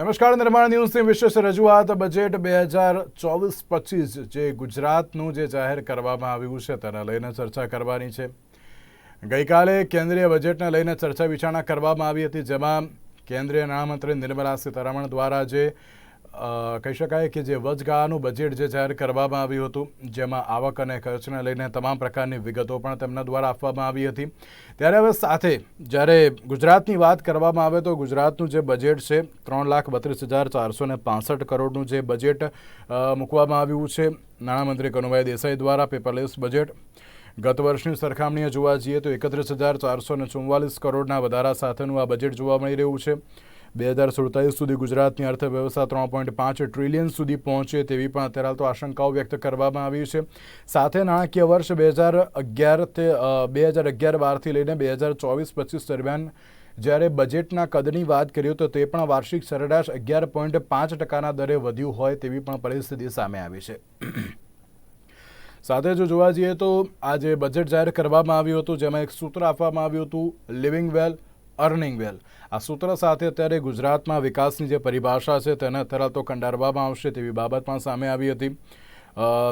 નમસ્કાર, નિર્માણ ન્યૂઝની વિશેષ રજૂઆત. બજેટ બે હજાર ચોવીસ પચીસ જે ગુજરાતનું જે જાહેર કરવામાં આવ્યું છે તેને લઈને ચર્ચા કરવાની છે. ગઈકાલે કેન્દ્રીય બજેટને લઈને ચર્ચા વિચારણા કરવામાં આવી હતી, જેમાં કેન્દ્રીય નાણામંત્રી નિર્મલા સીતારમણ દ્વારા જે કહી શકાય કે જે વચગાળાનું બજેટ જે જાહેર કરવામાં આવ્યું હતું, જેમાં આવક અને ખર્ચને લઈને તમામ પ્રકારની વિગતો પણ તેમના દ્વારા આપવામાં આવી હતી. ત્યારે હવે સાથે, જ્યારે ગુજરાતની વાત કરવામાં આવે તો ગુજરાતનું જે બજેટ છે, ત્રણ લાખ બત્રીસ હજાર ચારસો ને પાંસઠ કરોડનું જે બજેટ મૂકવામાં આવ્યું છે. નાણામંત્રી કનુભાઈ દેસાઈ દ્વારા પેપરલેસ બજેટ ગત વર્ષની સરખામણીએ જોવા જઈએ તો એકત્રીસ હજાર ચારસો ને કરોડના વધારા સાથેનું આ બજેટ જોવા મળી રહ્યું છે. બે હજાર સુડતાલીસ સુધી ગુજરાતની અર્થવ્યવસ્થા ત્રણ પોઈન્ટ પાંચ ટ્રિલિયન સુધી પહોંચે તેવી પણ અત્યારે તો આશંકાઓ વ્યક્ત કરવામાં આવી છે. સાથે નાણાકીય વર્ષ બે હજાર અગિયાર બે હજાર અગિયાર બારથી લઈને બે હજાર ચોવીસ પચીસ દરમિયાન જ્યારે બજેટના કદની વાત કરીએ તો તે પણ વાર્ષિક સરેરાશ અગિયાર પોઈન્ટ પાંચ ટકાના દરે વધ્યું હોય તેવી પણ પરિસ્થિતિ સામે આવી છે. સાથે જો જોવા જઈએ તો આ જે બજેટ જાહેર કરવામાં આવ્યું હતું, જેમાં એક સૂત્ર આપવામાં આવ્યું હતું લિવિંગ વેલ અર્નિંગ વેલ આ સૂત્ર સાથે અત્યારે ગુજરાતમાં વિકાસની જે પરિભાષા છે તેને અત્યારે તો કંડારવામાં આવશે તેવી બાબત પણ સામે આવી હતી.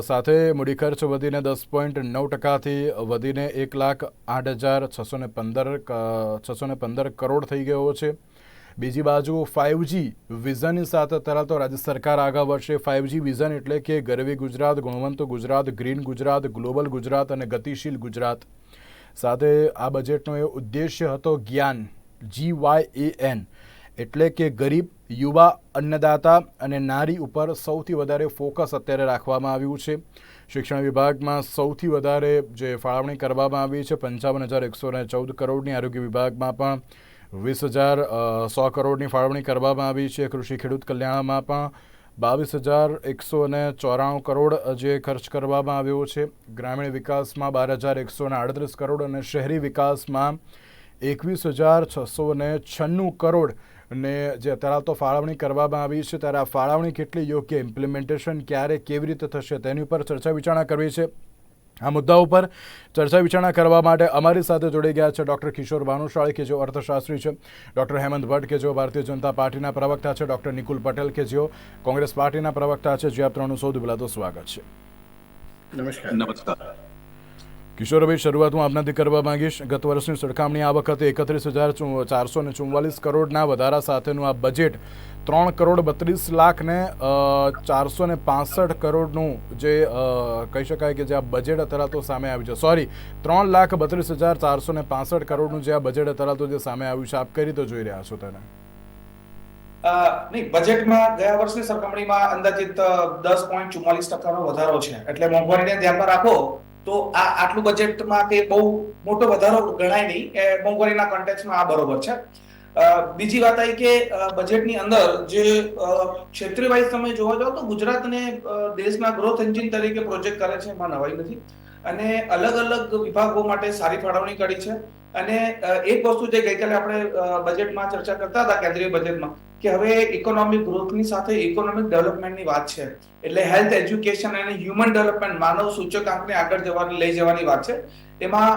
સાથે મૂડી ખર્ચ વધીને દસ પોઈન્ટ નવ ટકાથી વધીને એક લાખ આઠ હજાર છસો ને પંદર છસો ને પંદર કરોડ થઈ ગયો છે. બીજી બાજુ ફાઇવજી વિઝનની સાથે અત્યારે તો રાજ્ય સરકાર આગળ વધશે. ફાઇવજી વિઝન એટલે કે ગરવી ગુજરાત, ગુણવંત ગુજરાત ગ્રીન ગુજરાત ગ્લોબલ ગુજરાત અને ગતિશીલ ગુજરાત. સાથે આ બજેટનો એ ઉદ્દેશ્ય હતો જ્ઞાન. જી વાય એ એન એટલે કે ગરીબ, યુવા, અન્નદાતા અને નારી ઉપર સૌથી વધારે ફોકસ અત્યારે રાખવામાં આવ્યું છે. શિક્ષણ વિભાગમાં સૌથી વધારે જે ફાળવણી કરવામાં આવી છે, પંચાવન હજાર એકસો ને ચૌદ કરોડની. આરોગ્ય વિભાગમાં પણ વીસ હજાર સો કરોડની ફાળવણી કરવામાં આવી છે. કૃષિ ખેડૂત કલ્યાણમાં પણ બાવીસ હજાર એકસો ને ચોરાણું કરોડ જે ખર્ચ કરવામાં આવ્યો છે. ગ્રામીણ વિકાસમાં બાર હજાર એકસો ને આડત્રીસ કરોડ અને શહેરી વિકાસમાં એકવીસ હજાર છસો ને છન્નું કરોડ ને જે અત્યારે તો ફાળવણી કરવામાં આવી છે ત્યારે આ ફાળવણી કેટલી યોગ્ય ઇમ્પ્લિમેન્ટેશન ક્યારે કેવી રીતે થશે તેની ઉપર ચર્ચા વિચારણા કરવી છે. આ મુદ્દા ઉપર ચર્ચા વિચારણા કરવા માટે અમારી સાથે જોડાઈ ગયા છે ડૉક્ટર કિશોર ભાનુશાળી કે જેઓ અર્થશાસ્ત્રી છે ડૉક્ટર હેમંત ભટ્ટ કે જેઓ ભારતીય જનતા પાર્ટીના પ્રવક્તા છે ડૉક્ટર નિકુલ પટેલ કે જેઓ કોંગ્રેસ પાર્ટીના પ્રવક્તા છે. જે આપ ત્રણનું સૌથી પહેલાં તો સ્વાગત છે. નમસ્કાર. નમસ્કાર. કિશોરભાઈ, શરૂઆત હું આપનાથી કરવા માંગીશ. ગત વર્ષની સરખામણી આ વખતે એકત્રીસ હજાર ચારસો ને ચુમ્માલીસ કરોડના વધારા સાથેનું આ બજેટ ત્રણ કરોડ બત્રીસ લાખ ને ચારસો ને પાસઠ કરોડનું જે કહી શકાય કે જે આ બજેટ અત્યારે તો સામે આવ્યું છે. સોરી ત્રણ લાખ બત્રીસ હજાર ચારસો ને પાસઠ કરોડનું જે આ બજેટ અત્યારે તો જે સામે આવ્યું છે. આપ કઈ રીતે જોઈ રહ્યા છો તેને? નહીં, બજેટમાં ગયા વર્ષની સરખામણીમાં અંદાજિત દસ પોઈન્ટ ચુમ્માલીસ ટકાનો વધારો છે. એટલે મોંઘવારીને ધ્યાનમાં રાખો. તો આ આટલું બજેટમાં કે બહુ મોટો વધારો ગણાય નહીં એ મોંઘવારીના કોન્ટેક્સમાં આ બરોબર છે. બીજી વાત આવી કે બજેટની અંદર જે ક્ષેત્રીય વાઇઝ તમે જોવા જાઓ તો ગુજરાતને દેશના ગ્રોથ એન્જિન તરીકે પ્રોજેક્ટ કરે છે એમાં નવાઈ નથી. અને અલગ અલગ વિભાગો માટે સારી ફાળવણી કરી છે. અને એક વસ્તુ જે ગઈકાલે આપણે બજેટમાં ચર્ચા કરતા હતા કેન્દ્રીય બજેટમાં કે હવે ઇકોનોમિક ગ્રોથની સાથે ઇકોનોમિક ડેવલપમેન્ટની વાત છે. એટલે હેલ્થ એજ્યુકેશન અને હ્યુમન ડેવલપમેન્ટ માનવ સૂચકાંકને આગળ જવાની લઈ જવાની વાત છે. એમાં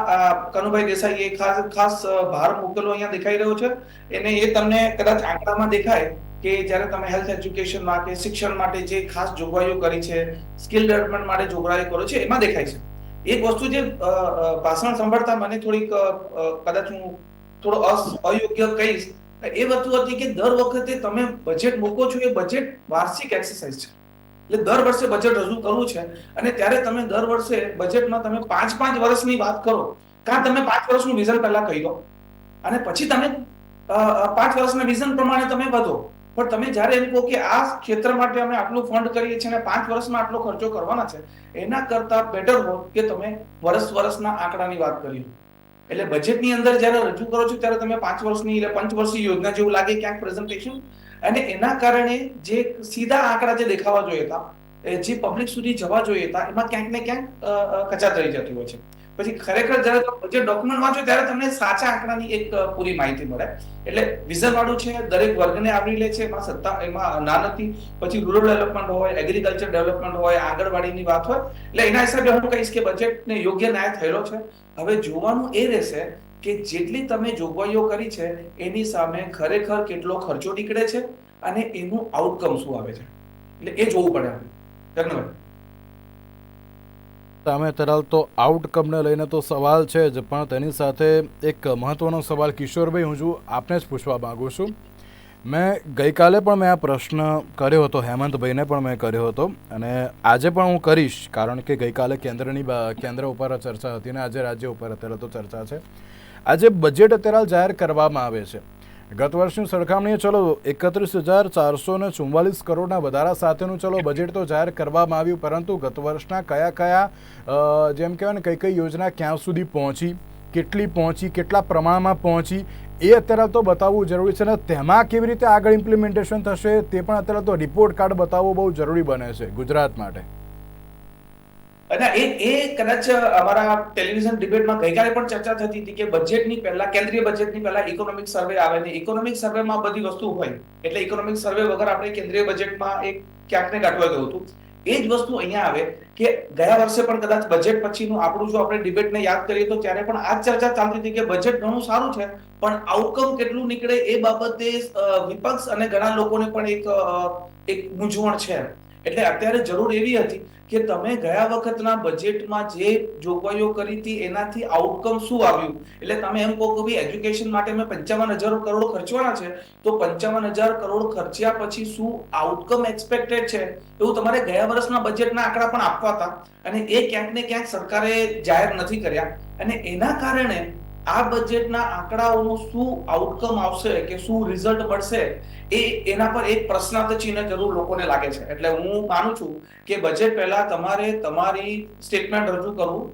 કનુભાઈ દેસાઈએ ખાસ ખાસ ભાર મૂકેલો અહીંયા દેખાઈ રહ્યો છે. એને એ તમને કદાચ આંકડામાં દેખાય કે જ્યારે તમે હેલ્થ એજ્યુકેશન માટે, શિક્ષણ માટે જે ખાસ જોગવાઈઓ કરી છે સ્કિલ ડેવલપમેન્ટ માટે જોગવાઈઓ કરો છે, એમાં દેખાય છે. એક વસ્તુ જે ભાષણ સાંભળતા મને થોડીક કદાચ હું થોડો અયોગ્ય કહીશ એ વસ્તુ હતી કે દર વખતે તમે બજેટ મૂકો છો એ બજેટ વાર્ષિક એક્સરસાઇઝ છે. એટલે દર વર્ષે બજેટ રજૂ કરવું છે અને ત્યારે તમે દર વર્ષે બજેટમાં તમે પાંચ પાંચ વર્ષની વાત કરો, કાં તમે પાંચ વર્ષનું વિઝન પહેલા કહી દો અને પછી તમે પાંચ વર્ષના વિઝન પ્રમાણે તમે વધો. પણ તમે જ્યારે એમ કહો કે આ ક્ષેત્ર માટે અમે આટલું ફંડ કરીએ છીએ અને પાંચ વર્ષમાં આટલો ખર્ચો કરવાના છે, એના કરતા બેટર હોત કે તમે વર્ષ વર્ષના આંકડાની વાત કરી. એટલે બજેટની અંદર જ્યારે રજૂ કરો છો, ત્યારે તમે પાંચ વર્ષની એટલે પંચવર્ષીય યોજના જેવું લાગે ક્યાંક પ્રેઝન્ટેશન અને એના કારણે જે સીધા આંકડા જે દેખાવા જોઈએ હતા જે પબ્લિક સુધી જવા જોઈએ હતા એમાં ક્યાંક ને ક્યાંક કચાત રહી જતી હોય છે. પછી ખરેખર જ્યારે તમે બજેટ ડોક્યુમેન્ટ વાંચો ત્યારે તમને સાચા આંકડાની એક પૂરી માહિતી મળે. એટલે વિઝન વાળું છે, દરેક વર્ગને આવરી લે છે, એમાં સત્તા એમાં ના નથી, પછી રૂરલ ડેવલપમેન્ટ હોય એગ્રીકલ્ચર ડેવલપમેન્ટ હોય, આંગણવાડીની વાત હોય. એટલે એના હિસાબે હું કહીશ કે બજેટને યોગ્ય ન્યાય થયેલો છે. હવે જોવાનું એ રહેશે કે જેટલી તમે જોગવાઈઓ કરી છે, એની સામે ખરેખર કેટલો ખર્ચો નીકળે છે અને એનું આઉટકમ શું આવે છે. એટલે એ જોવું પડે આપણે. સામે ધરાવતો આઉટકમને લઈને તો સવાલ છે જ, પણ તેની સાથે એક મહત્વનો સવાલ કિશોરભાઈ, હું છું, આપને જ પૂછવા માગું છું. મેં ગઈકાલે પણ મેં આ પ્રશ્ન કર્યો હતો, હેમંતભાઈને પણ મેં કર્યો હતો, અને આજે પણ હું કરીશ, કારણ કે ગઈકાલે કેન્દ્રની કેન્દ્ર ઉપર ચર્ચા હતી અને આજે રાજ્ય ઉપર અત્યારે તો ચર્ચા છે. આજે બજેટ અત્યારે જાહેર કરવામાં આવે છે. ગત વર્ષની સરખામણીએ ચલો એકત્રીસ હજાર ચારસો ને ચુમ્માલીસ કરોડના વધારા સાથેનું ચલો બજેટ તો જાહેર કરવામાં આવ્યું, પરંતુ ગત વર્ષના કયા કયા જેમ કહેવાય ને, કઈ કઈ યોજના ક્યાં સુધી પહોંચી, કેટલી પહોંચી, કેટલા પ્રમાણમાં પહોંચી, એ અત્યારે તો બતાવવું જરૂરી છે અને તેમાં કેવી રીતે આગળ ઇમ્પ્લિમેન્ટેશન થશે, તે પણ અત્યારે તો રિપોર્ટ કાર્ડ બતાવવું બહુ જરૂરી બને છે ગુજરાત માટે. અને એ એ કદાચ અમારા ટેલિવિઝન ડિબેટમાં ગઈકાલે પણ ચર્ચા થતી હતી કે બજેટની પહેલા, કેન્દ્રીય બજેટની પહેલા ઇકોનોમિક સર્વે આવે ને ઇકોનોમિક સર્વેમાં બધી વસ્તુ હોય. એટલે ઇકોનોમિક સર્વે વગર આપણે કેન્દ્રીય બજેટમાં એક ક્યાંક ને કાઢવા ગયું હતું. એ જ વસ્તુ અહીંયા આવે કે ગયા વર્ષે પણ કદાચ બજેટ પછીનું આપણું જો આપણે ડિબેટને યાદ કરીએ તો ત્યારે પણ આ ચર્ચા ચાલતી હતી કે બજેટ ઘણું સારું છે, પણ આઉટકમ કેટલું નીકળે એ બાબતે વિપક્ષ અને ઘણા લોકોને પણ એક એક મૂંઝવણ છે. એટલે અત્યારે જરૂર એવી હતી કે તમે ગયા વખતના બજેટમાં જે જોગવાઈઓ કરી હતી, એનાથી આઉટકમ શું આવ્યું? એટલે તમે એમ કહો કે ભાઈ એજ્યુકેશન માટે મેં પંચાવન હજાર કરોડ ખર્ચવાના છે, તો પંચાવન હજાર કરોડ ખર્ચ્યા પછી શું આઉટકમ એક્સપેક્ટેડ છે? એવું તમારે ગયા વર્ષના બજેટના આંકડા પણ આપવા હતા અને એ ક્યાંક ને ક્યાંક સરકારે જાહેર નથી કર્યા. અને એના કારણે આ બજેટના આંકડાઓનું શું આઉટકમ આવશે કે શું રિઝલ્ટ મળશે, એ એના પર એક પ્રશ્નાર્થ ચિહ્ન જરૂર લોકોને લાગે છે. એટલે હું માનું છું કે બજેટ પહેલા તમારે તમારી સ્ટેટમેન્ટ રજૂ કરવું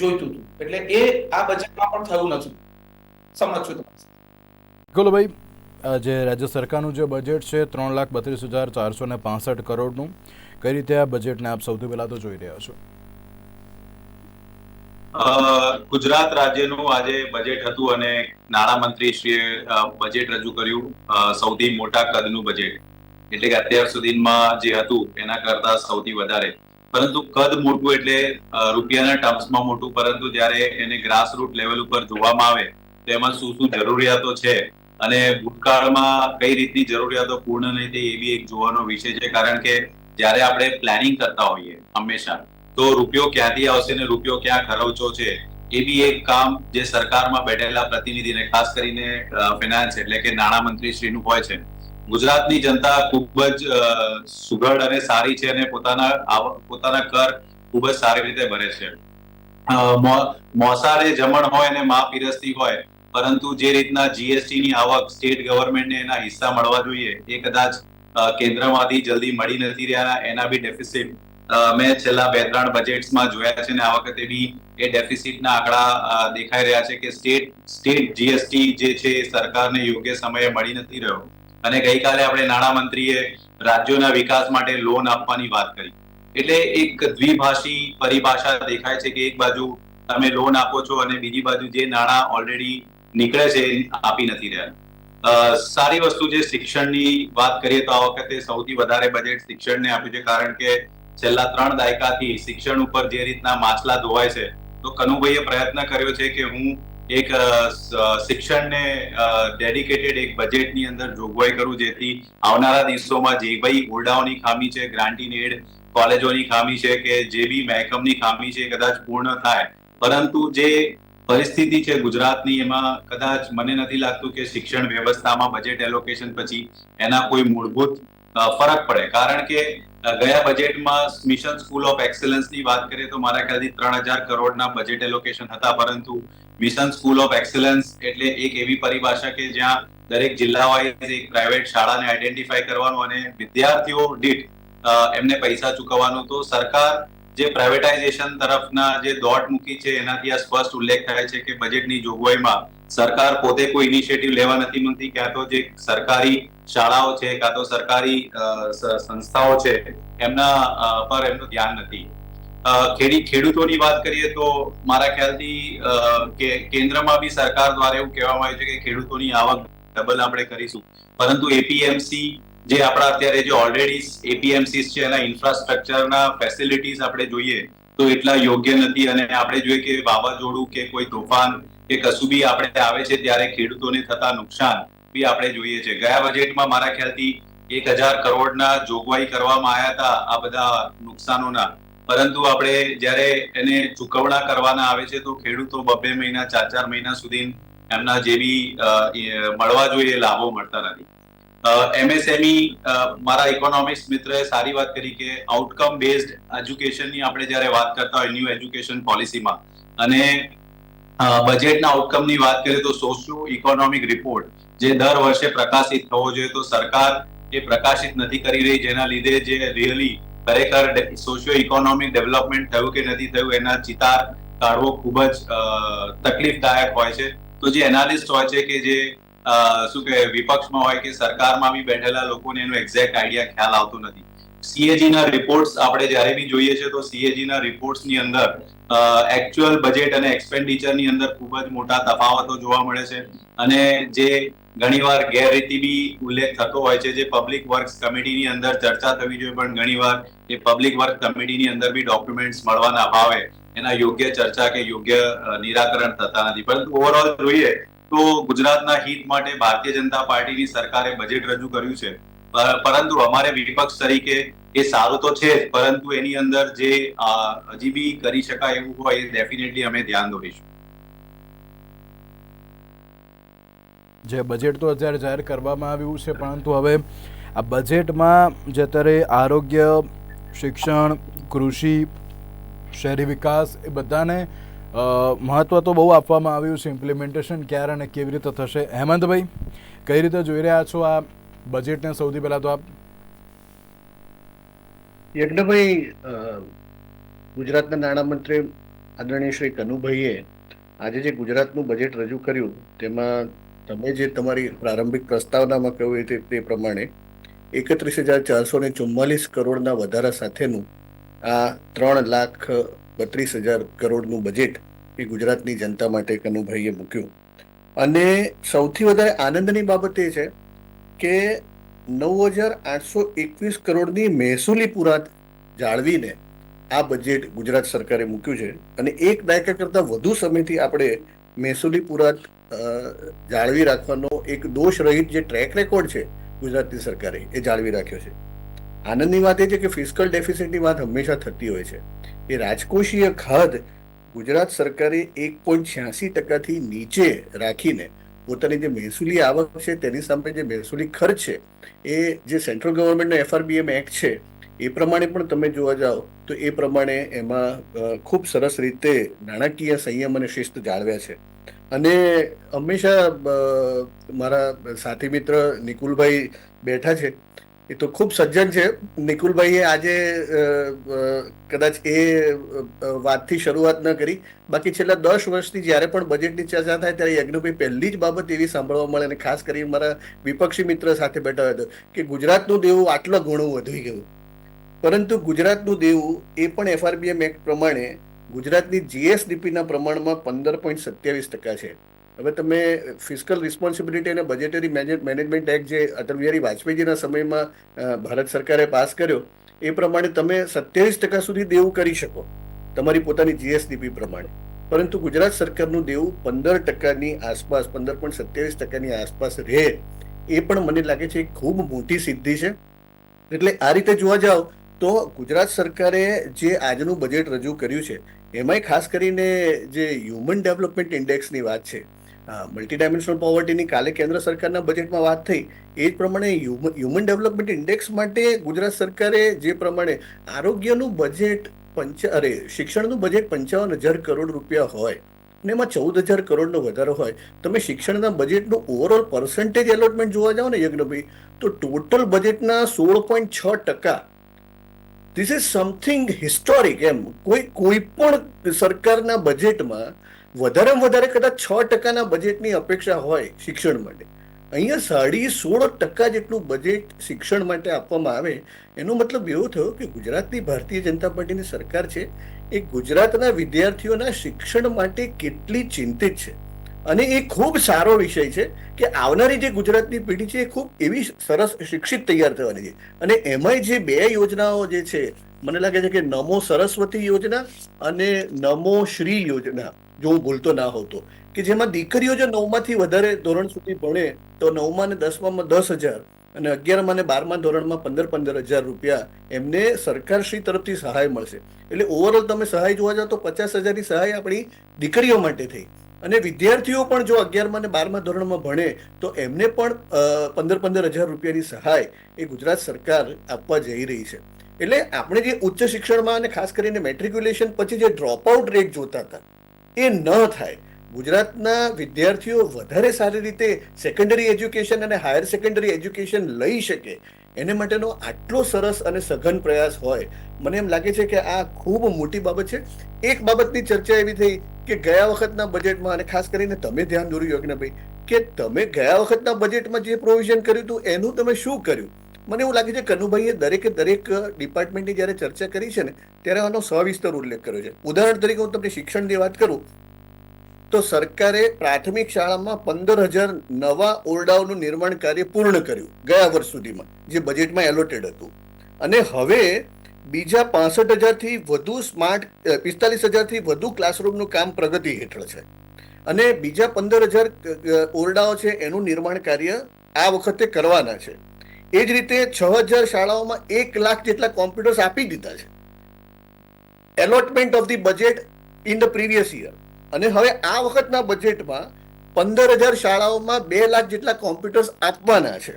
જોઈતું હતું. એટલે એ આ બજેટમાં પણ થયું નથી. સમજ છું ગોલુભાઈ જે રાજ્ય સરકારનું જે બજેટ છે, ત્રણ લાખ બત્રીસ હજાર ચારસો ને પાસઠ કરોડનું, કઈ રીતે આ બજેટને આપ સૌથી પહેલાં તો જોઈ રહ્યા છો? ગુજરાત રાજ્યનું આજે બજેટ હતું અને નાણામંત્રીશ્રીએ અ, બજેટ રજૂ કર્યું સૌથી મોટા કદનું બજેટ એટલે કે અત્યાર સુધીમાં જે હતું એના કરતા સૌથી વધારે. પરંતુ કદ મોટું એટલે રૂપિયાના ટર્મ્સમાં મોટું પરંતુ જ્યારે એને ગ્રાસરૂટ લેવલ ઉપર જોવામાં આવે તો એમાં શું શું જરૂરિયાતો છે? અને ભૂતકાળમાં કઈ રીતની જરૂરિયાતો પૂર્ણ નહીં થઈ એવી એક જોવાનો વિષય છે. કારણ કે જ્યારે આપણે પ્લાનિંગ કરતા હોઈએ હંમેશા તો રૂપિયો ક્યાંથી આવશે ને રૂપિયો ક્યાં ખરવચો છે, એ બી એક કામ જે સરકારમાં બેઠેલા પ્રતિનિધિને, ખાસ કરીને ફિનાન્સ એટલે કે નાણામંત્રી શ્રીનું હોય છે. ગુજરાતની જનતા ખૂબ જ સુઘડ અને સારી છે અને પોતાના પોતાના કર ખૂબ જ સારી રીતે ભરે છે. મોસારે જમણ હોય અને મા પીરસતી હોય, પરંતુ જે રીતના જીએસટી ની આવક સ્ટેટ ગવર્મેન્ટને એના હિસ્સા મળવા જોઈએ, એ કદાચ કેન્દ્રમાંથી જલ્દી મળી નથી રહ્યા, એના બી ડેફિસિટ મેં છેલ્લા બે ત્રણ બજેટ્સમાં જોયા છે ને આ વખતે બી એ ડેફિસિટના આંકડા દેખાઈ રહ્યા છે કે સ્ટેટ સ્ટેટ જીએસટી જે છે સરકારને યોગ્ય સમયે મળી નથી રહ્યો. અને ગઈકાલે આપણે નાણામંત્રીએ રાજ્યોના વિકાસ માટે લોન આપવાની વાત કરી. એટલે એક દ્વિભાષી પરિભાષા દેખાય છે કે એક બાજુ તમે લોન આપો છો અને બીજી બાજુ જે નાણાં ઓલરેડી નીકળે છે આપી નથી રહ્યા. સારી વસ્તુ જે શિક્ષણની વાત કરીએ તો આ વખતે સૌથી વધારે બજેટ શિક્ષણને આપ્યું છે કારણ કે છેલ્લા ત્રણ દાયકાથી શિક્ષણ ઉપર જે રીતના માછલા ધોવાય છે, તો કનુભાઈએ પ્રયત્ન કર્યો છે કે હું એક શિક્ષણને ડેડિકેટેડ એક બજેટની અંદર જોગવાઈ કરું, જેથી આવનારા દિવસોમાં જે ભાઈ ઓરડાઓની ખામી છે ગ્રાન્ટીન એડ કોલેજોની ખામી છે કે જે બી મહેકમની ખામી છે કદાચ પૂર્ણ થાય. પરંતુ જે પરિસ્થિતિ છે ગુજરાતની, એમાં કદાચ મને નથી લાગતું કે શિક્ષણ વ્યવસ્થામાં બજેટ એલોકેશન પછી એના કોઈ મૂળભૂત ફરક પડે. કારણ કે ગયા બજેટમાં મિશન સ્કૂલ ઓફ એક્સેલન્સની વાત કરીએ તો મારા ખ્યાલથી ત્રણ હજાર કરોડના બજેટ એલોકેશન હતા, પરંતુ મિશન સ્કૂલ ઓફ એક્સેલન્સ એટલે એક એવી પરિભાષા કે જ્યાં દરેક જિલ્લા વાઇઝ એક પ્રાઇવેટ શાળાને આઈડેન્ટિફાઈ કરવાનું અને વિદ્યાર્થીઓ દીઠ એમને પૈસા ચૂકવવાનું. તો સરકાર જે પ્રાઇવેટાઇઝેશન તરફના જે દોટ મૂકી છે, એનાથી આ સ્પષ્ટ ઉલ્લેખ થાય છે કે બજેટની જોગવાઈમાં સરકાર પોતે કોઈ ઇનિશિયેટિવ લેવા નથી માંગતી. ક્યાં તો જે સરકારી શાળાઓ છે કાં તો સરકારી સંસ્થાઓ છે, એમના પર એમનું ધ્યાન નથી. ખેડી, ખેડૂતોની વાત કરીએ તો મારા ખ્યાલથી કે, કેન્દ્રમાં બી સરકાર દ્વારા એવું કહેવામાં આવ્યું છે કે ખેડૂતોની આવક ડબલ આપણે કરીશું. પરંતુ એપીએમસી જે આપણા અત્યારે જે ઓલરેડી એપીએમસી છે, એના ઇન્ફ્રાસ્ટ્રક્ચરના ફેસિલિટીઝ આપણે જોઈએ, તો એટલા યોગ્ય નથી. અને આપણે જોઈએ કે વાવાઝોડું કે કોઈ તોફાન કે કશું બી આપણે આવે છે, ત્યારે ખેડૂતોને થતા નુકસાન બી આપણે જોઈએ છે. ગયા બજેટમાં મારા ખ્યાલથી એક હજાર કરોડના જોગવાઈ કરવામાં આવ્યા હતા આ બધા નુકસાનોના. પરંતુ આપણે જ્યારે એને ચૂકવણા કરવાના આવે છે, તો ખેડૂતો બબે મહિના, ચાર ચાર મહિના સુધી એમના જે બી મળવા જોઈએ, લાભો મળતા નથી. એમએસએમઈ મારા ઇકોનોમિક્સ મિત્રએ સારી વાત કરી કે આઉટકમ બેઝડ એજ્યુકેશનની આપણે જ્યારે વાત કરતા હોય ન્યૂ એજ્યુકેશન પોલિસીમાં અને બજેટના આઉટકમની વાત કરીએ તો સોશિયો ઇકોનોમિક રિપોર્ટ જે દર વર્ષે પ્રકાશિત થવો જોઈએ, તો સરકાર એ પ્રકાશિત નથી કરી રહી, જેના લીધે જે રિયલી ખરેખર સોશિયો ઇકોનોમિક ડેવલપમેન્ટ થયું કે નથી થયું, એના ચિતાર કાઢવો ખૂબ જ તકલીફદાયક હોય છે. તો જે એનાલિસ્ટ હોય છે કે જે શું કે વિપક્ષમાં હોય કે સરકારમાં બી બેઠેલા લોકોને એનો એક્ઝેક્ટ આઈડિયા ખ્યાલ આવતો નથી. સીએજી ના રિપોર્ટ્સ આપણે જ્યારે બી જોઈએ છે તો સીએજી ના રિપોર્ટ્સની અંદર એકચ્યુઅલ બજેટ અને એક્સપેન્ડિચરની અંદર ખૂબ જ મોટા તફાવતો જોવા મળે છે. અને જે ઘણીવાર ગેરરીતિ બી ઉલ્લેખ થતો હોય છે, જે પબ્લિક વર્ક્સ કમિટીની અંદર ચર્ચા થવી જોઈએ, પણ ઘણીવાર એ પબ્લિક વર્ક કમિટીની અંદર બી ડોક્યુમેન્ટ્સ મળવાના અભાવે એના યોગ્ય ચર્ચા કે યોગ્ય નિરાકરણ થતા નથી. પરંતુ ઓવરઓલ જોઈએ તો ગુજરાતના હિત માટે ભારતીય જનતા પાર્ટીની સરકારે બજેટ રજૂ કર્યું છે. પરંતુ અમારે વિપક્ષ તરીકે એ સારું તો છે જ, પરંતુ એની અંદર જે હજી કરી શકાય એવું હોય એ ડેફિનેટલી અમે ધ્યાન દોરીશું. જે બજેટ તો અત્યારે જાહેર કરવામાં આવ્યું છે, પરંતુ હવે આ બજેટમાં જે અત્યારે આરોગ્ય, શિક્ષણ, કૃષિ, શહેરી વિકાસ એ બધાને મહત્ત્વ તો બહુ આપવામાં આવ્યું છે ઇમ્પ્લિમેન્ટેશન ક્યારે અને કેવી રીતે થશે? હેમંતભાઈ, કઈ રીતે જોઈ રહ્યા છો આ બજેટને સૌથી પહેલાં તો આપ? યજ્ઞભાઈ ગુજરાતના નાણામંત્રી આદરણીય શ્રી કનુભાઈએ આજે જે ગુજરાતનું બજેટ રજૂ કર્યું, તેમાં તમે જે તમારી પ્રારંભિક પ્રસ્તાવનામાં કહ્યું તે- તે પ્રમાણે એકત્રીસ હજાર ચારસો ને ચુમ્માલીસ કરોડના વધારા સાથેનું આ ત્રણ લાખ બત્રીસ હજાર કરોડનું બજેટ એ ગુજરાતની જનતા માટે કનુભાઈએ મૂક્યું. અને સૌથી વધારે આનંદની બાબત એ છે કે નવ હજાર આઠસો એકવીસ કરોડની મહેસૂલી પુરાત જાળવીને આ બજેટ ગુજરાત સરકારે મૂક્યું છે. અને એક દાયકા કરતાં વધુ સમયથી આપણે મહેસૂલી પુરાત જાળવી રાખવાનો એક દોષ રહિત જે ટ્રેક રેકોર્ડ છે ગુજરાતની સરકારે એ જાળવી રાખ્યો છે. આનંદની વાત એ છે કે ફિસ્કલ ડેફિસિટની વાત હંમેશા થતી હોય છે. એ રાજકોષીય ખાધ ગુજરાત સરકારે એક પોઈન્ટ છ્યાસી ટકાથી નીચે રાખીને પોતાની જે મહેસૂલી આવક છે, તેની સામે જે મહેસૂલી ખર્ચ છે, એ જે સેન્ટ્રલ ગવર્મેન્ટનો એફઆરબીએમ એક્ટ છે, એ પ્રમાણે પણ તમે જોવા જાઓ, તો એ પ્રમાણે એમાં ખૂબ સરસ રીતે નાણાકીય સંયમ અને શિસ્ત જાળવ્યા છે. અને હંમેશા મારા સાથી મિત્ર નિકુલભાઈ બેઠા છે એ તો ખૂબ સજ્જન છે. નિકુલભાઈએ આજે કદાચ એ વાતથી શરૂઆત ન કરી. બાકી છેલ્લા દસ વર્ષથી જ્યારે પણ બજેટની ચર્ચા થાય ત્યારે યજ્ઞભાઈ પહેલી જ બાબત એવી સાંભળવા મળે અને ખાસ કરીને મારા વિપક્ષી મિત્ર સાથે બેઠા હતો કે ગુજરાતનું દેવું આટલા ઘણું વધી ગયું. પરંતુ ગુજરાતનું દેવું એ પણ એફઆરબીએમ એક્ટ પ્રમાણે ગુજરાતની જીએસડીપીના પ્રમાણમાં પંદર પોઈન્ટ સત્યાવીસ ટકા છે. હવે તમે ફિસ્કલ રિસ્પોન્સિબિલિટી અને બજેટરી મેનેજમેન્ટ એક્ટ જે અટલ બિહારી વાજપેયીજીના સમયમાં ભારત સરકારે પાસ કર્યો, એ પ્રમાણે તમે સત્યાવીસ ટકા સુધી દેવું કરી શકો. તમારી પોતાની જીએસડીપી પ્રમાણે. પરંતુ ગુજરાત સરકારનું દેવું પંદર ટકાની આસપાસ, પંદર પોઈન્ટ સત્યાવીસ ટકાની આસપાસ રહે, એ પણ મને લાગે છે ખૂબ મોટી સિદ્ધિ છે. એટલે આ રીતે જોવા જાઓ તો ગુજરાત સરકારે જે આજનું બજેટ રજૂ કર્યું છે, એમાંય ખાસ કરીને જે હ્યુમન ડેવલપમેન્ટ ઇન્ડેક્સની વાત છે મલ્ટી ડાયમેન્શનલ પોવર્ટીની કાલે કેન્દ્ર સરકારના બજેટમાં વાત થઈ. એ જ પ્રમાણે હ્યુમન ડેવલપમેન્ટ ઇન્ડેક્સ માટે ગુજરાત સરકારે જે પ્રમાણે આરોગ્યનું બજેટ પંચ, અરે, શિક્ષણનું બજેટ પંચાવન હજાર કરોડ રૂપિયા હોય ને એમાં ચૌદ હજાર કરોડનો વધારો હોય, તમે શિક્ષણના બજેટનું ઓવરઓલ પર્સન્ટેજ એલોટમેન્ટ જોવા જાઓ ને યજ્ઞભાઈ તો ટોટલ બજેટના સોળ પોઈન્ટ છ ટકા. ધીસ ઇઝ સમથિંગ હિસ્ટોરિક એમ. કોઈ કોઈ પણ સરકારના બજેટમાં વધારેમાં વધારે કદાચ છ ટકાના બજેટની અપેક્ષા હોય શિક્ષણ માટે. અહીંયા સાડી સોળ ટકા જેટલું બજેટ શિક્ષણ માટે આપવામાં આવે, એનો મતલબ એવો થયો કે ગુજરાતની ભારતીય જનતા પાર્ટીની સરકાર છે એ ગુજરાતના વિદ્યાર્થીઓના શિક્ષણ માટે કેટલી ચિંતિત છે. અને એ ખૂબ સારો વિષય છે કે આવનારી જે ગુજરાતની પેઢી છે એ ખૂબ એવી સરસ શિક્ષિત તૈયાર થવાની છે. અને એમાંય જે બે યોજનાઓ જે છે, મને લાગે છે કે નમો સરસ્વતી યોજના અને નમો શ્રી યોજના, જો હું ભૂલતો ના હોતો, કે જેમાં દીકરીઓ જો નવમાંથી વધારે ધોરણ સુધી ભણે, તો નવમાં ને દસમામાં દસ હજાર અને અગિયારમાં અને બારમા ધોરણમાં પંદર પંદર હજાર રૂપિયા એમને સરકારશ્રી તરફથી સહાય મળશે. એટલે ઓવરઓલ તમે સહાય જોવા જાઓ તો પચાસ હજારની સહાય આપણી દીકરીઓ માટે થઈ. અને વિદ્યાર્થીઓ પણ જો અગિયારમાં અને બારમા ધોરણમાં ભણે, તો એમને પણ પંદર પંદર હજાર રૂપિયાની સહાય એ ગુજરાત સરકાર આપવા જઈ રહી છે. એટલે આપણે જે ઉચ્ચ શિક્ષણમાં અને ખાસ કરીને મેટ્રિક્યુલેશન પછી જે ડ્રોપઆઉટ રેટ જોતા હતા, એ ન થાય. ગુજરાતના વિદ્યાર્થીઓ વધારે સારી રીતે સેકન્ડરી એજ્યુકેશન અને હાયર સેકન્ડરી એજ્યુકેશન લઈ શકે એને માટેનો આટલો સરસ અને સઘન પ્રયાસ હોય, મને એમ લાગે છે કે આ ખૂબ મોટી બાબત છે. એક બાબતની ચર્ચા એવી થઈ કે ગયા વખતના બજેટમાં અને ખાસ કરીને તમે ધ્યાન દોર્યું યજ્ઞભાઈ કે તમે ગયા વખતના બજેટમાં જે પ્રોવિઝન કર્યું હતું, એનું તમે શું કર્યું? મને એવું લાગે છે કનુભાઈએ દરેકે દરેક ડિપાર્ટમેન્ટની જ્યારે ચર્ચા કરી છે ને, ત્યારે આનો સવિસ્તર ઉલ્લેખ કર્યો છે. ઉદાહરણ તરીકે હું તમને શિક્ષણની વાત કરું તો સરકારે પ્રાથમિક શાળામાં પંદર હજાર નવા ઓરડાઓનું નિર્માણ કાર્ય પૂર્ણ કર્યું ગયા વર્ષ સુધીમાં, જે બજેટમાં એલોટેડ હતું. અને હવે બીજા પાસઠ હજારથી વધુ સ્માર્ટ પિસ્તાલીસ હજારથી વધુ ક્લાસરૂમનું કામ પ્રગતિ હેઠળ છે. અને બીજા પંદર હજાર ઓરડાઓ છે એનું નિર્માણ કાર્ય આ વખતે કરવાના છે. એ જ રીતે છ હજાર શાળાઓમાં એક લાખ જેટલા કોમ્પ્યુટર્સ આપી દીધા છે. Allotment of the budget in the previous year અને હવે આ વખતના બજેટમાં પંદર હજાર શાળાઓમાં બે લાખ જેટલા કોમ્પ્યુટર્સ આપવાના છે.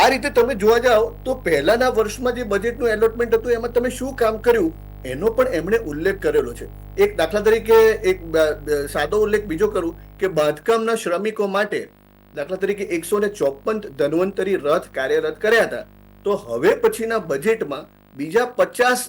આ રીતે તમે જોવા જાઓ તો પહેલાના વર્ષમાં જે બજેટનું એલોટમેન્ટ હતું, એમાં તમે શું કામ કર્યું? એનો પણ એમણે ઉલ્લેખ કરેલો છે. એક દાખલા તરીકે એક સાદો ઉલ્લેખ બીજો કરું કે બાંધકામના શ્રમિકો માટે દાખલા તરીકે એકસો ને ચોપન ધન્વંતરી રથ કાર્યરત કર્યા હતા. તો હવે પછીના બજેટમાં બીજા પચાસ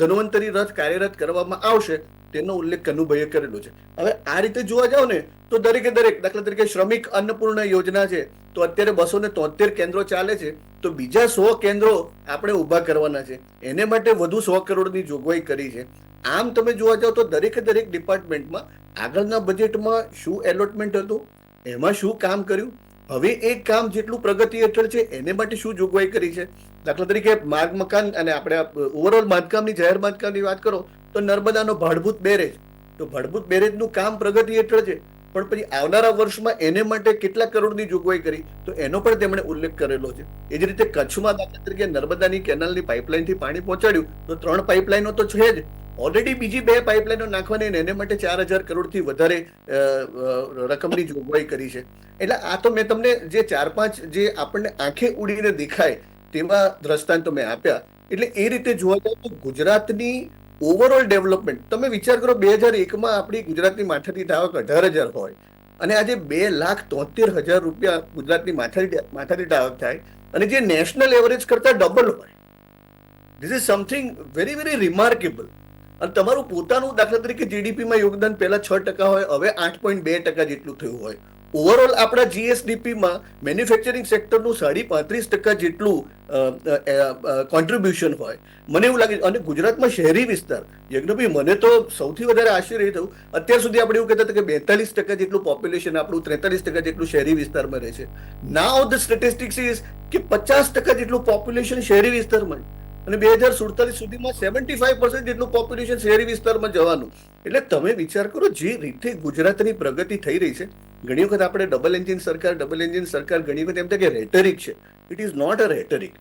ધન્વંતરી રથ કાર્યરત કરવામાં આવશે. તેનો ઉલ્લેખ કનુભાઈએ કરેલો છે. હવે આ રીતે જોવા જાવ ને, તો દરેકે દરેક, દાખલા તરીકે શ્રમિક અન્નપૂર્ણ યોજના છે, તો અત્યારે બસો ને તોતેર કેન્દ્રો ચાલે છે, તો બીજા સો કેન્દ્રો આપણે ઊભા કરવાના છે. એને માટે વધુ સો કરોડની જોગવાઈ કરી છે. આમ તમે જોવા જાવ તો દરેકે દરેક ડિપાર્ટમેન્ટમાં આગળના બજેટમાં શું એલોટમેન્ટ હતું, એમાં શું કામ કર્યું? હવે એ કામ જેટલું પ્રગતિ હેઠળ છે, એને માટે શું જોગવાઈ કરી છે? દાખલા તરીકે માર્ગ મકાન અને આપણે ઓવરઓલ બાંધકામની જાહેર બાંધકામની વાત કરો તો નર્મદાનો ભાડભૂત બેરેજ. તો ભાડભૂત બેરેજનું કામ પ્રગતિ હેઠળ છે. પણ પછી આવનારા વર્ષમાં એને માટે કેટલા કરોડની જોગવાઈ કરી, તો એનો પણ તેમણે ઉલ્લેખ કરેલો છે. એ જ રીતે કચ્છમાં દાખલા તરીકે નર્મદાની કેનાલની પાઇપલાઇનથી પાણી પહોંચાડ્યું, તો ત્રણ પાઇપલાઇનો તો છે જ. ઓલરેડી બીજી બે પાઇપલાઇનો નાખવાની એને માટે ચાર હજાર કરોડથી વધારે રકમની જોગવાઈ કરી છે. એટલે આ તો મેં તમને જે ચાર પાંચ જે આપણને આંખે ઉડીને દેખાય તેવા દ્રષ્ટાંતો મેં આપ્યા. એટલે એ રીતે જોવા જાવ તો ગુજરાતની ઓવરઓલ ડેવલપમેન્ટ તમે વિચાર કરો બે હજાર એકમાં આપણી ગુજરાતની માથાદીઠ આવક અઢાર હજાર હોય અને આજે બે લાખ તોતેર હજાર રૂપિયા ગુજરાતની માથાદીઠ માથાદીઠ આવક થાય અને જે નેશનલ એવરેજ કરતા ડબલ હોય. This is something very very remarkable અને તમારું પોતાનું દાખલા તરીકે જીડીપીમાં યોગદાન પહેલા છ ટકા હોય, હવે આઠ પોઈન્ટ બે ટકા જેટલું થયું હોય. ઓવરઓલ આપણા જીએસડીપીમાં મેન્યુફેક્ચરિંગ સેક્ટરનું સાડી પાંત્રીસ ટકા જેટલું કોન્ટ્રીબ્યુશન હોય. મને એવું લાગે અને ગુજરાતમાં શહેરી વિસ્તાર, યજ્ઞભાઈ, મને તો સૌથી વધારે આશ્ચર્ય થયું, અત્યાર સુધી આપણે એવું કહેતા હતા કે બેતાલીસ ટકા જેટલું પોપ્યુલેશન આપણું, ત્રેતાલીસ ટકા જેટલું શહેરી વિસ્તારમાં રહે છે. ના ઓફ ધ સ્ટેટિસ્ટિક્સ ઇઝ કે પચાસ ટકા જેટલું પોપ્યુલેશન શહેરી વિસ્તારમાં અને બે હજાર સુડતાલીસ સુધીમાં સેવન્ટી ફાઈવ પર્સન્ટ જેટલું પોપ્યુલેશન શહેરી વિસ્તારમાં જવાનું. એટલે તમે વિચાર કરો જે રીતે ગુજરાતની પ્રગતિ થઈ રહી છે. ઘણી વખત આપણે ડબલ એન્જિન સરકાર ડબલ એન્જિન સરકાર, ઘણી વખત એમ કે રેટરિક છે. It is not a rhetoric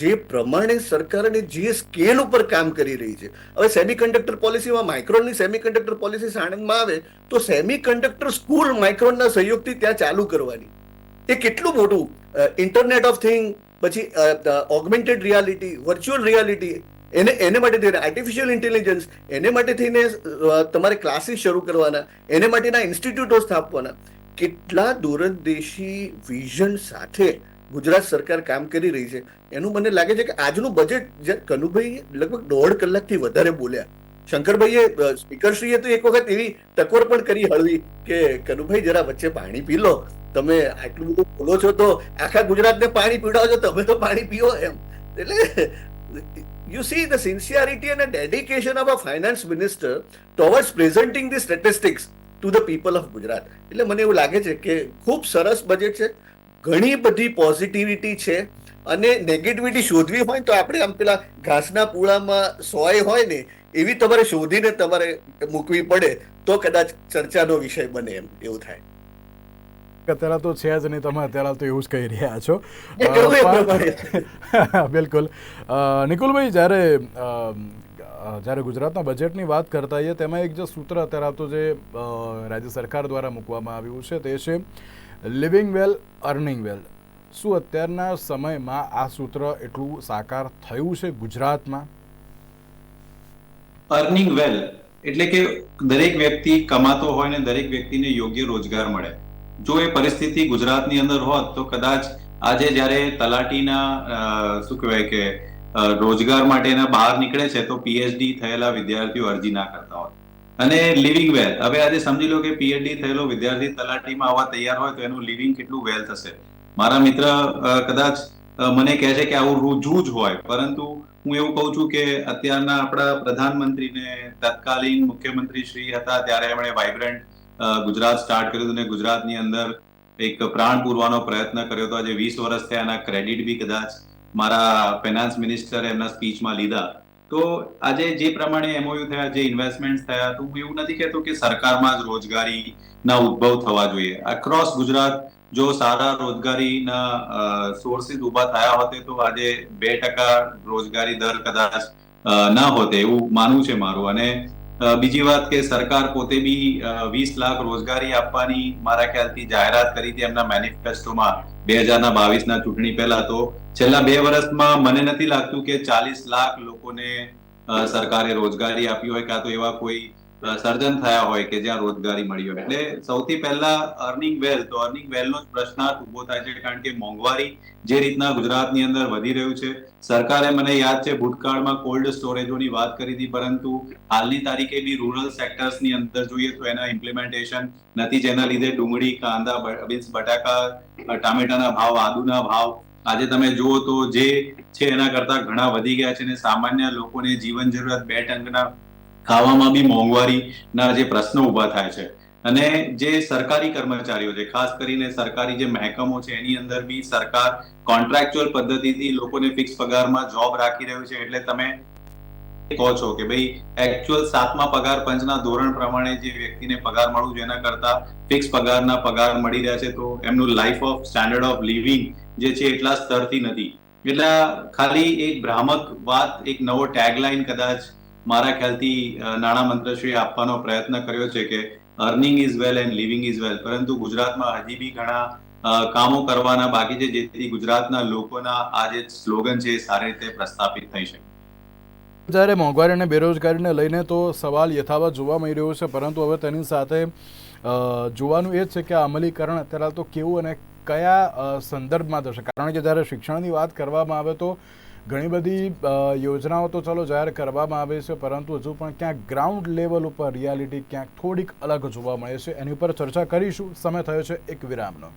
જે પ્રમાણે સરકાર અને જે સ્કેલ ઉપર કામ કરી રહી છે. હવે સેમિકન્ડક્ટર પોલિસીમાં માઇક્રોનની સેમિકન્ડક્ટર પોલિસી સાણંદમાં આવે, તો સેમિકન્ડક્ટર સ્કૂલ માઇક્રોનના સહયોગથી ત્યાં ચાલુ કરવાની. એ કેટલું મોટું ઇન્ટરનેટ ઓફ થિંગ પછી ઓગમેન્ટેડ રિયાલિટી વર્ચ્યુઅલ રિયાલિટી એને એને માટે થઈને આર્ટિફિશિયલ ઇન્ટેલિજન્સ એને માટે થઈને તમારે ક્લાસીસ શરૂ કરવાના, એને માટેના ઇન્સ્ટિટ્યૂટો સ્થાપવાના. કેટલા દૂરંદેશી વિઝન સાથે ગુજરાત સરકાર કામ કરી રહી છે. એનું મને લાગે છે કે આજનું બજેટ જે કનુભાઈ લગભગ દોઢ કલાકથી વધારે બોલ્યા. શંકરભાઈએ સ્પીકરશ્રીએ તો એક વખત એવી ટકોર પણ કરી હળવી કે, કનુભાઈ, જરા વચ્ચે પાણી પી લો. તમે આટલું બધું બોલો છો તો આખા ગુજરાતને પાણી પીવડાવો તમે તો પાણી પીઓ એમ. એટલે you see the sincerity and dedication of a finance minister minister presenting the statistics to the people of Gujarat એટલે મને એવું લાગે છે કે ખૂબ સરસ બજેટ છે, ઘણી બધી પોઝિટિવિટી છે, અને નેગેટિવિટી શોધવી હોય તો આપણે આમ પેલા ઘાસના પૂળામાં સોય હોય ને એવી તમારે શોધીને તમારે મૂકવી પડે તો કદાચ ચર્ચાનો વિષય બને એમ એવું થાય. અત્યારે તો છે જ નહીં તમે અત્યારે તો એવું જ કહી રહ્યા છો? બિલકુલ. નિકુલભાઈ જ્યારે જ્યારે ગુજરાતના બજેટની વાત કરતા હોઈએ તેમાં એક જે સૂત્ર અત્યારે આવતું જે રાજ્ય સરકાર દ્વારા મૂકવામાં આવ્યું છે તે છે લિવિંગ વેલ અર્નિંગ વેલ શું અત્યારના સમયમાં આ સૂત્ર એટલું સાકાર થયું છે ગુજરાતમાં? અર્નિંગ વેલ એટલે કે દરેક વ્યક્તિ કમાતો હોય ને દરેક વ્યક્તિને યોગ્ય રોજગાર મળે. જો એ પરિસ્થિતિ ગુજરાતની અંદર હોત, તો કદાચ આજે જ્યારે તલાટીના શું કહેવાય કે રોજગાર રોજગાર માટેના બહાર નીકળે છે, તો પીએચડી થયેલા વિદ્યાર્થીઓ અરજી ના કરતા હોય. અને લિવિંગ વેલ હવે આજે સમજી લો કે પીએચડી થયેલો વિદ્યાર્થી તલાટીમાં આવવા તૈયાર હોય, તો એનું લિવિંગ કેટલું વેલ થશે? મારા મિત્ર કદાચ મને કહે છે કે આવું રૂજવું જ હોય. પરંતુ હું એવું કહું છું કે અત્યારના આપણા પ્રધાનમંત્રીને તત્કાલીન મુખ્યમંત્રી શ્રી હતા, ત્યારે એમણે વાઇબ્રન્ટ ગુજરાત સ્ટાર્ટ કર્યું અને ગુજરાતની અંદર એક પ્રાણ પૂરવાનો પ્રયત્ન કર્યો હતો. આજે વીસ વર્ષ થયા, એના ક્રેડિટ બી કદાચ મારા ફાઇનાન્સ મિનિસ્ટર એમના સ્પીચમાં લીધા. તો આજે જે પ્રમાણે એમઓયુ થયા, જે ઇન્વેસ્ટમેન્ટ થયા, તો હું એવું નથી કહેતો કે સરકારમાં જ રોજગારીના ઉદ્ભવ થવા જોઈએ. અક્રોસ ગુજરાત જો સારા રોજગારીના સોર્સિસ ઊભા થયા હોતે તો આજે બે ટકા રોજગારી દર કદાચ ના હોતે એવું માનવું છે મારું. અને બીજી વાત કે સરકાર પોતે બી વીસ લાખ રોજગારી આપવાની મારા ખ્યાલથી જાહેરાત કરી હતી એમના મેનિફેસ્ટોમાં બે હજારના બાવીસના ચૂંટણી પહેલા. તો છેલ્લા બે વર્ષમાં મને નથી લાગતું કે ચાલીસ લાખ લોકોને સરકારે રોજગારી આપી હોય કાં તો એવા કોઈ સર્જન થયા હોય કે જ્યાં રોજગારી મળી હોય. એટલે સૌથી પહેલા અર્નિંગ વેલ, તો અર્નિંગ વેલનો જ પ્રશ્નાર્થ ઊભો થાય છે, કારણ કે મોંઘવારી જે રીતના ગુજરાતની અંદર વધી રહ્યું છે. સરકારે મને યાદ છે, ભૂતકાળમાં કોલ્ડ સ્ટોરેજોની વાત કરી હતી, પરંતુ હાલની તારીખે બી રૂરલ સેક્ટર્સની અંદર જોઈએ તો એના ઇમ્પ્લિમેન્ટેશન નથી, જેના લીધે ડુંગળી, કાંદા બીન્સ બટાકા ટામેટાના ભાવ, આદુના ભાવ આજે તમે જુઓ તો જે છે એના કરતા ઘણા વધી ગયા છે અને સામાન્ય લોકોને જીવન જરૂરિયાત બે ટંકના ખાવામાં બી મોંઘવારીના જે પ્રશ્નો ઊભા થાય છે. અને જે સરકારી કર્મચારીઓ છે, ખાસ કરીને સરકારી જે મહેકમો છે, એની અંદર બી સરકાર કોન્ટ્રાક્ચ્યુઅલ પદ્ધતિથી લોકોને ફિક્સ પગારમાં જોબ રાખી રહ્યું છે. એટલે તમે કહો છો કે ભાઈ એકચ્યુઅલ સાતમા પગાર પંચના ધોરણ પ્રમાણે જે વ્યક્તિને પગાર મળવું જોઈએ એના કરતા ફિક્સ પગારના પગાર મળી રહ્યા છે, તો એમનું life of standard of living જે છે, એટલા સ્તરથી નથી. એટલે ખાલી એક ભ્રામક વાત, એક નવો ટેગલાઇન કદાચ મારા ખ્યાલથી અ, નાણામંત્રીશ્રીએ આપવાનો પ્રયત્ન કર્યો છે કે earning is well and living is well પરંતુ ગુજરાતમાં હજી બી ઘણા કામો કરવાના બાકી છે જેથી ગુજરાતના લોકોના આ જે સ્લોગન છે એ સારી રીતે પ્રસ્થાપિત થઈ શકે. જ્યારે મોંઘવારી અને બેરોજગારીને લઈને તો સવાલ યથાવત જોવા મળી રહ્યો છે પરંતુ હવે તેની સાથે જોવાનું એ જ છે કે આ અમલીકરણ અત્યારે તો કેવું અને કયા સંદર્ભમાં થશે? કારણ કે જ્યારે શિક્ષણની વાત કરવામાં આવે તો ઘણી બધી યોજનાઓ તો ચલો જાહેર કરવામાં આવે છે, પરંતુ હજુ પણ ક્યાંક ગ્રાઉન્ડ લેવલ ઉપર રિયાલિટી ક્યાંક થોડીક અલગ જોવા મળે છે. એની ઉપર ચર્ચા કરીશું. સમય થયો છે એક વિરામનો.